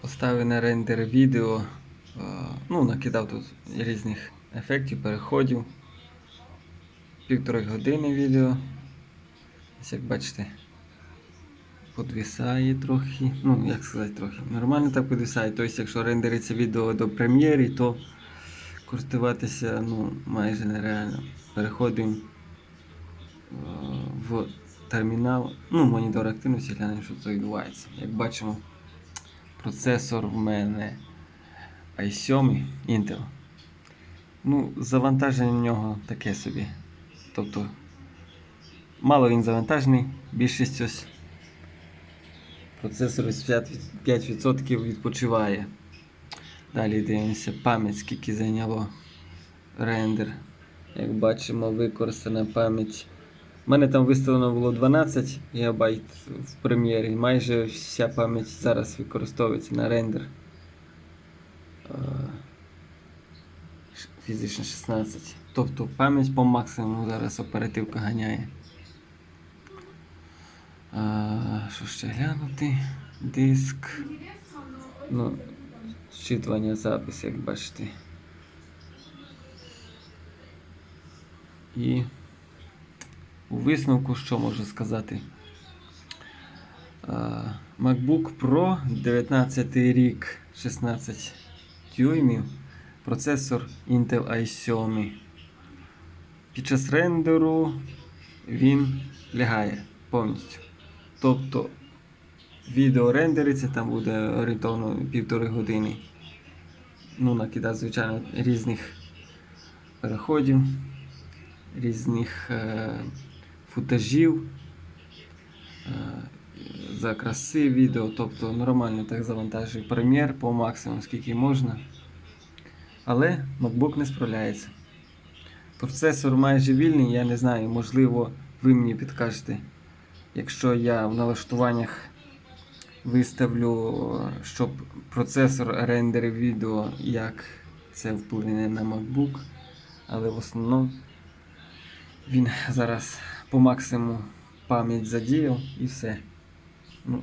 Поставив на рендер відео. е, Ну, накидав тут різних ефектів, переходів. Півтори години відео. Ось як бачите, подвисає трохи. Ну, як сказати, трохи. Нормально так підвисає. Тобто, якщо рендериться відео до прем'єри, то користуватися ну, майже нереально. Переходимо е, в термінал, ну, монітор активності, глянемо, що це відбувається. Як бачимо, процесор в мене i7 Intel. Ну, завантаження в нього таке собі. Тобто, мало він завантажений, більшість ось процесор ось 5%, 5% відпочиває. Далі дивимося пам'ять, скільки зайняло рендер. Як бачимо, використана пам'ять. У мене там виставлено було 12 ГБ в прем'єрі. Майже вся пам'ять зараз використовується на рендер. Е, Фізично 16. Тобто пам'ять по максимуму зараз оперативка ганяє. Що ще глянути? Диск. Ну, зчитування запис, як бачите. І у висновку, що можу сказати? MacBook Pro 19 рік 16 дюймів, процесор Intel i7. Під час рендеру він лягає повністю. Тобто відео рендериться, там буде орієнтовно півтори години. Ну, накидати, звичайно, різних переходів, різних е, футажів е, за краси відео, тобто нормально так завантажую прем'єр по максимуму, скільки можна. Але MacBook не справляється. Процесор майже вільний, я не знаю, можливо, ви мені підкажете. Якщо я в налаштуваннях виставлю, щоб процесор рендерив відео, як це вплине на MacBook. Але в основному він зараз по максимуму пам'ять задіяв і все. Ну,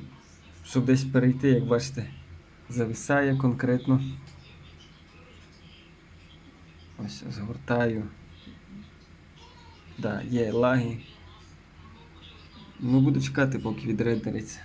щоб десь перейти, як бачите, зависає конкретно. Ось згортаю. Да, є лаги. Ну, буду чекати, поки відрендериться.